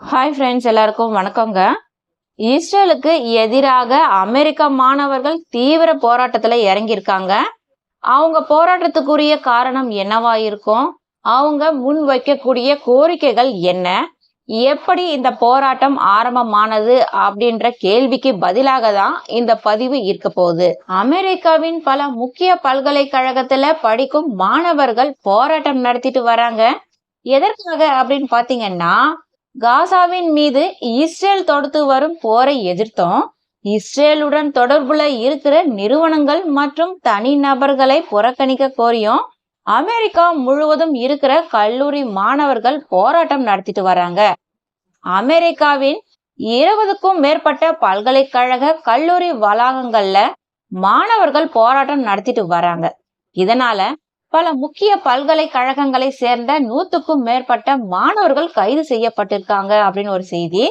Hi friends எல்லாருக்கும் வணக்கங்க இஸ்ரேலுக்கு எதிராக அமெரிக்க மாணவர்கள் தீவிர போராட்டத்தில் இறங்கியிருக்காங்க. அவங்க போராட்டத்துக்குரிய காரணம் என்னவா இருக்கும்? அவங்க முன் வைக்கக்கூடிய கோரிக்கைகள் என்ன? எப்படி இந்த போராட்டம் ஆரம்பமானது அப்படின்ற கேள்விக்கு பதிலாக தான் இந்த பதிவு இருக்க போகுது. அமெரிக்காவின் பல முக்கிய பல்கலைக்கழகத்துல படிக்கும் மாணவர்கள் போராட்டம் நடத்திட்டு வராங்க. எதற்காக அப்படின்னு பாத்தீங்கன்னா காசாவின் மீது இஸ்ரேல் தொடுத்து வரும் போரை எதிர்த்தோம். இஸ்ரேலுடன் தொடர்புல இருக்கிற நிறுவனங்கள் மற்றும் தனிநபர்களை புறக்கணிக்க கோரியும் அமெரிக்கா முழுவதும் இருக்கிற கல்லூரி மாணவர்கள் போராட்டம் நடத்திட்டு வராங்க. அமெரிக்காவின் இருபதுக்கும் மேற்பட்ட பல்கலைக்கழக கல்லூரி வளாகங்கள்ல மாணவர்கள் போராட்டம் நடத்திட்டு வராங்க. இதனால பல முக்கிய பல்கலைக்கழகங்களை சேர்ந்த நூத்துக்கும் மேற்பட்ட மாணவர்கள் கைது செய்யப்பட்டிருக்காங்க அப்படின்னு ஒரு செய்தி.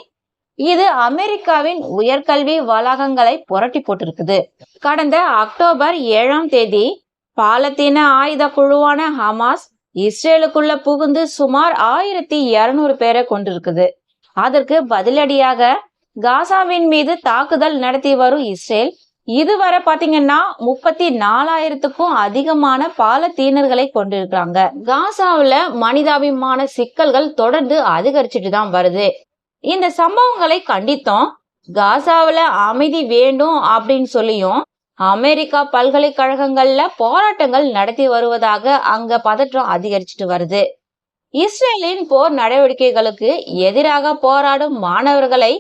இது அமெரிக்காவின் உயர்கல்வி வளாகங்களை புரட்டி போட்டிருக்குது. கடந்த அக்டோபர் ஏழாம் தேதி பாலத்தீன ஆயுத குழுவான ஹமாஸ் இஸ்ரேலுக்குள்ள புகுந்து சுமார் ஆயிரத்தி இருநூறு பேரை கொண்டிருக்குது அதற்கு பதிலடியாக காசாவின் மீது தாக்குதல் நடத்தி வரும் இஸ்ரேல் இதுவரை பாத்தீங்கன்னா முப்பத்தி நாலாயிரத்துக்கும் அதிகமான பாலத்தீனர்களை கொண்டிருக்கிறாங்க. காசாவில் மனிதாபிமான சிக்கல்கள் தொடர்ந்து அதிகரிச்சுட்டு தான் வருது. இந்த சம்பவங்களை கண்டித்தோம். காசாவில் அமைதி வேண்டும் அப்படின்னு சொல்லியும் அமெரிக்கா பல்கலைக்கழகங்கள்ல போராட்டங்கள் நடத்தி வருவதாக அங்க பதற்றம் அதிகரிச்சுட்டு வருது. இஸ்ரேலின் போர் நடவடிக்கைகளுக்கு எதிராக போராடும் மாணவர்களை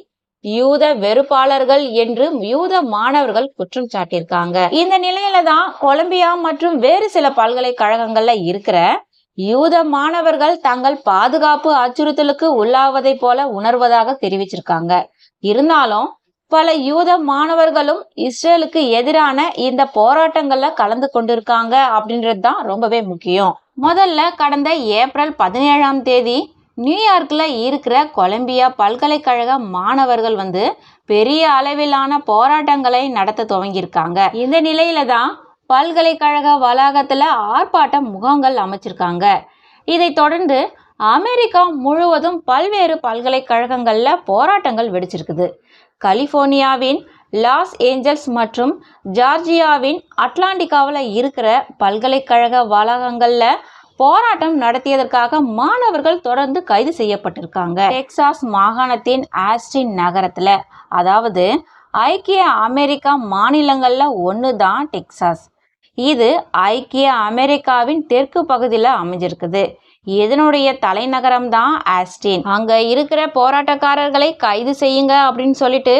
யூத வெறுப்பாளர்கள் என்று யூத மாணவர்கள் குற்றம் சாட்டியிருக்காங்க. இந்த நிலையில தான் கொலம்பியா மற்றும் வேறு சில பல்கலைக்கழகங்கள்ல இருக்கிற யூத மாணவர்கள் தங்கள் பாதுகாப்பு அச்சுறுத்தலுக்கு உள்ளாவதை போல உணர்வதாக தெரிவிச்சிருக்காங்க. இருந்தாலும் பல யூத மாணவர்களும் இஸ்ரேலுக்கு எதிரான இந்த போராட்டங்கள்ல கலந்து கொண்டிருக்காங்க அப்படின்றது தான் ரொம்பவே முக்கியம். முதல்ல கடந்த ஏப்ரல் பதினேழாம் தேதி நியூயார்க்கில் இருக்கிற கொலம்பியா பல்கலைக்கழக மாணவர்கள் வந்து பெரிய அளவிலான போராட்டங்களை நடத்த துவங்கியிருக்காங்க. இந்த நிலையில தான் பல்கலைக்கழக வளாகத்தில் ஆர்ப்பாட்ட முகாம்கள் அமைச்சிருக்காங்க. இதை தொடர்ந்து அமெரிக்கா முழுவதும் பல்வேறு பல்கலைக்கழகங்களில் போராட்டங்கள் வெடிச்சிருக்குது. கலிஃபோர்னியாவின் லாஸ் ஏஞ்சல்ஸ் மற்றும் ஜார்ஜியாவின் அட்லாண்டிகாவில் இருக்கிற பல்கலைக்கழக வளாகங்களில் போராட்டம் நடத்தியதற்காக மாணவர்கள் தொடர்ந்து கைது செய்யப்பட்டிருக்காங்க. டெக்சாஸ் மாகாணத்தின் ஆஸ்டின் நகரத்தில். அதாவது ஐக்கிய அமெரிக்கா மாநிலங்களில் ஒன்று தான் டெக்சாஸ். இது ஐக்கிய அமெரிக்காவின் தெற்கு பகுதியில் அமைஞ்சிருக்குது. இதனுடைய தலைநகரம் தான் ஆஸ்டின். அங்கே இருக்கிற போராட்டக்காரர்களை கைது செய்யுங்க அப்படின்னு சொல்லிட்டு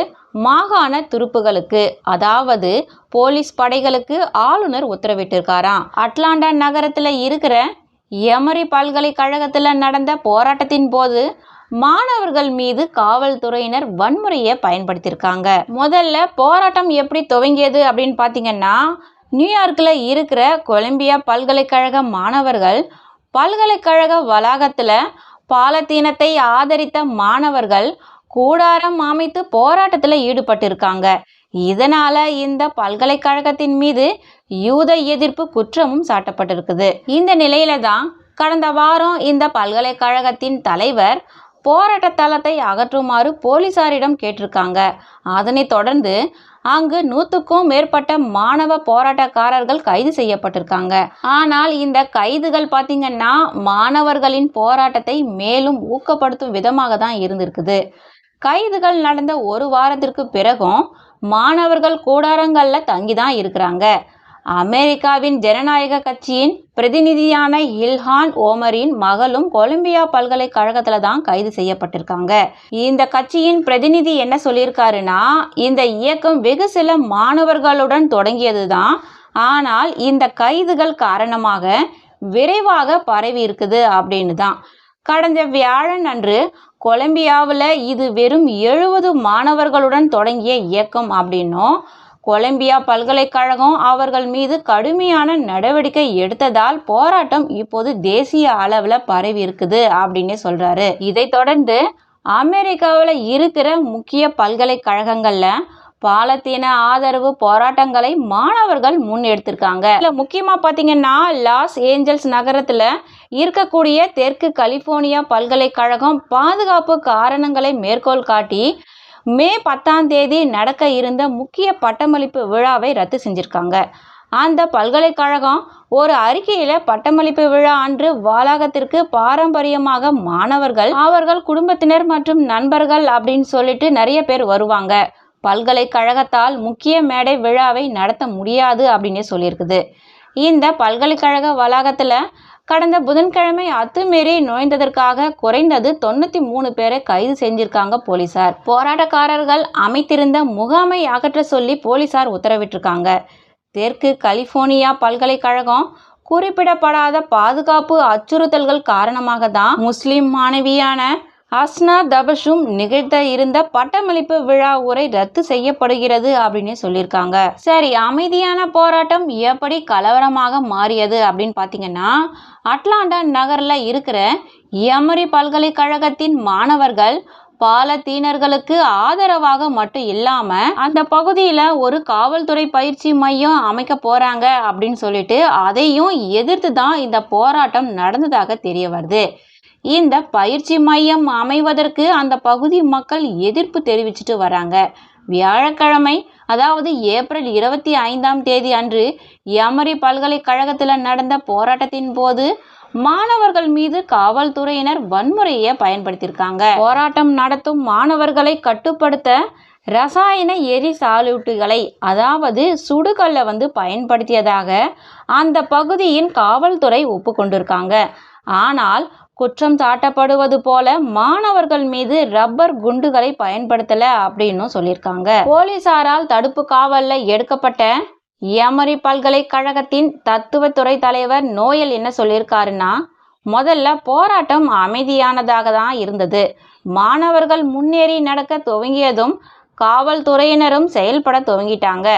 மாகாண துருப்புகளுக்கு அதாவது போலீஸ் படைகளுக்கு ஆளுநர் உத்தரவிட்டிருக்காராம். அட்லாண்டா நகரத்தில் இருக்கிற எமரி பல்கலைக்கழகத்தில் நடந்த போராட்டத்தின் போது மாணவர்கள் மீது காவல்துறையினர் வன்முறையை பயன்படுத்தியிருக்காங்க. முதல்ல போராட்டம் எப்படி துவங்கியது அப்படின்னு பார்த்தீங்கன்னா நியூயார்க்கில் இருக்கிற கொலம்பியா பல்கலைக்கழக மாணவர்கள் பல்கலைக்கழக வளாகத்தில் பாலத்தீனத்தை ஆதரித்த மாணவர்கள் கூடாரம் அமைத்து போராட்டத்தில் ஈடுபட்டிருக்காங்க. இதனால இந்த பல்கலைக்கழகத்தின் மீது யூத எதிர்ப்பு குற்றமும் சாட்டப்பட்டிருக்குது. இந்த நிலையில தான் கடந்த வாரம் இந்த பல்கலைக்கழகத்தின் தலைவர் போராட்ட தளத்தை அகற்றுமாறு போலீசாரிடம் கேட்டிருக்காங்க. அதனைத் தொடர்ந்து அங்கு நூற்றுக்கும் மேற்பட்ட மாணவ போராட்டக்காரர்கள் கைது செய்யப்பட்டிருக்காங்க. ஆனால் இந்த கைதுகள் பார்த்திங்கன்னா மாணவர்களின் போராட்டத்தை மேலும் ஊக்கப்படுத்தும் விதமாக தான் இருந்திருக்குது. கைதுகள் நடந்த ஒரு வாரத்திற்கு பிறகும் மாணவர்கள் கூடாரங்களில் தங்கி தான் இருக்கிறாங்க. அமெரிக்காவின் ஜனநாயக கட்சியின் பிரதிநிதியான இல்ஹான் ஓமரின் மகளும் கொலம்பியா பல்கலைக்கழகத்தில் தான் கைது செய்யப்பட்டிருக்காங்க. இந்த கட்சியின் பிரதிநிதி என்ன சொல்லியிருக்காருன்னா இந்த இயக்கம் வெகு சில மாணவர்களுடன் தொடங்கியது தான் ஆனால் இந்த கைதுகள் காரணமாக விரைவாக பரவி இருக்குது அப்படின்னு தான் கடந்த வியாழன் அன்று கொலம்பியாவில் இது வெறும் எழுபது மாணவர்களுடன் தொடங்கிய இயக்கம் அப்படின்னும் கொலம்பியா பல்கலைக்கழகம் அவர்கள் மீது கடுமையான நடவடிக்கை எடுத்ததால் போராட்டம் இப்போது தேசிய அளவில் பரவி இருக்குது அப்படின்னு சொல்கிறாரு இதை தொடர்ந்து அமெரிக்காவில் இருக்கிற முக்கிய பல்கலைக்கழகங்களில் பாலத்தீன ஆதரவு போராட்டங்களை மாணவர்கள் முன்னெடுத்திருக்காங்க. இதில் முக்கியமா பாத்தீங்கன்னா லாஸ் ஏஞ்சல்ஸ் நகரத்துல இருக்கக்கூடிய தெற்கு கலிபோர்னியா பல்கலைக்கழகம் பாதுகாப்பு காரணங்களை மேற்கோள் காட்டி மே பத்தாம் தேதி நடக்க இருந்த முக்கிய பட்டமளிப்பு விழாவை ரத்து செஞ்சிருக்காங்க. அந்த பல்கலைக்கழகம் ஒரு அறிக்கையில பட்டமளிப்பு விழா அன்று வளாகத்திற்கு பாரம்பரியமாக மாணவர்கள் அவர்கள் குடும்பத்தினர் மற்றும் நண்பர்கள் அப்படின்னு சொல்லிட்டு நிறைய பேர் வருவாங்க. பல்கலைக்கழகத்தால் முக்கிய மேடை விழாவை நடத்த முடியாது அப்படின்னு சொல்லியிருக்குது. இந்த பல்கலைக்கழக வளாகத்தில் கடந்த புதன்கிழமை அத்துமீறி நுழைந்ததற்காக குறைந்தது தொண்ணூற்றி மூணு பேரை கைது செஞ்சிருக்காங்க போலீசார். போராட்டக்காரர்கள் அமைத்திருந்த முகாமை அகற்ற சொல்லி போலீசார் உத்தரவிட்டிருக்காங்க. தெற்கு கலிபோர்னியா பல்கலைக்கழகம் குறிப்பிடப்படாத பாதுகாப்பு அச்சுறுத்தல்கள் காரணமாக தான் முஸ்லிம் மாணவியான அஸ்னா தபஷும் நிகழ்த்த இருந்த பட்டமளிப்பு விழா உரை ரத்து செய்யப்படுகிறது அப்படின்னு சொல்லியிருக்காங்க. சரி அமைதியான போராட்டம் எப்படி கலவரமாக மாறியது அப்படின்னு பார்த்தீங்கன்னா அட்லாண்டா நகரில் இருக்கிற எமரி பல்கலைக்கழகத்தின் மாணவர்கள் பாலத்தீனர்களுக்கு ஆதரவாக மட்டும் இல்லாம அந்த பகுதியில ஒரு காவல்துறை பயிற்சி மையம் அமைக்க போறாங்க அப்படின்னு சொல்லிட்டு அதையும் எதிர்த்து தான் இந்த போராட்டம் நடந்ததாக தெரிய வருது. இந்த பயிற்சி மையம் அமைவதற்கு அந்த பகுதி மக்கள் எதிர்ப்பு தெரிவிச்சிட்டு வராங்க. வியாழக்கிழமை அதாவது ஏப்ரல் இருபத்தி ஐந்தாம் தேதி அன்று எமரி பல்கலைக்கழகத்தில் நடந்த போராட்டத்தின் போது மாணவர்கள் மீது காவல்துறையினர் வன்முறையை பயன்படுத்தியிருக்காங்க. போராட்டம் நடத்தும் மாணவர்களை கட்டுப்படுத்த ரசாயன எரி சாலூட்டுகளை அதாவது சுடுகல்லை வந்து பயன்படுத்தியதாக அந்த பகுதியின் காவல்துறை ஒப்புக்கொண்டிருக்காங்க. ஆனால் குற்றம் சாட்டப்படுவது போல மாணவர்கள் மீது ரப்பர் குண்டுகளை பயன்படுத்தல அப்படின்னு சொல்லியிருக்காங்க. போலீசாரால் தடுப்பு காவல்ல எடுக்கப்பட்ட எமரி பல்கலைக்கழகத்தின் தத்துவத்துறை தலைவர் நோயல் என்ன சொல்லியிருக்காருன்னா முதல்ல போராட்டம் அமைதியானதாக தான் இருந்தது. மாணவர்கள் முன்னேறி நடக்க துவங்கியதும் காவல்துறையினரும் செயல்பட துவங்கிட்டாங்க.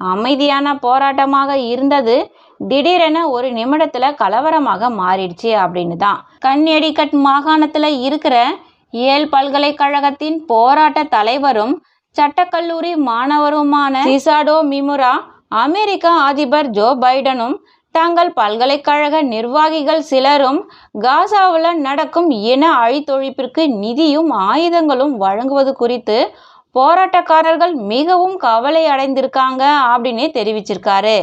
அமைதியான போராட்டமாக இருந்தது திடீரென ஒரு நிமிடத்துல கலவரமாக மாறிடுச்சு அப்படின்னு தான் கன்னியடிகட் மாகாணத்துல இருக்கிற ஏல் பல்கலைக்கழகத்தின் போராட்ட தலைவரும் சட்டக்கல்லூரி மாணவருமான சிசாடோ மிமுரா அமெரிக்க அதிபர் ஜோ பைடனும் தங்கள் பல்கலைக்கழக நிர்வாகிகள் சிலரும் காசாவில் நடக்கும் இன அழித்தொழிப்பிற்கு நிதியும் ஆயுதங்களும் வழங்குவது குறித்து போராட்டக்காரர்கள் மிகவும் கவலை அடைந்திருக்காங்க அப்படின்னு தெரிவிச்சிருக்காரு.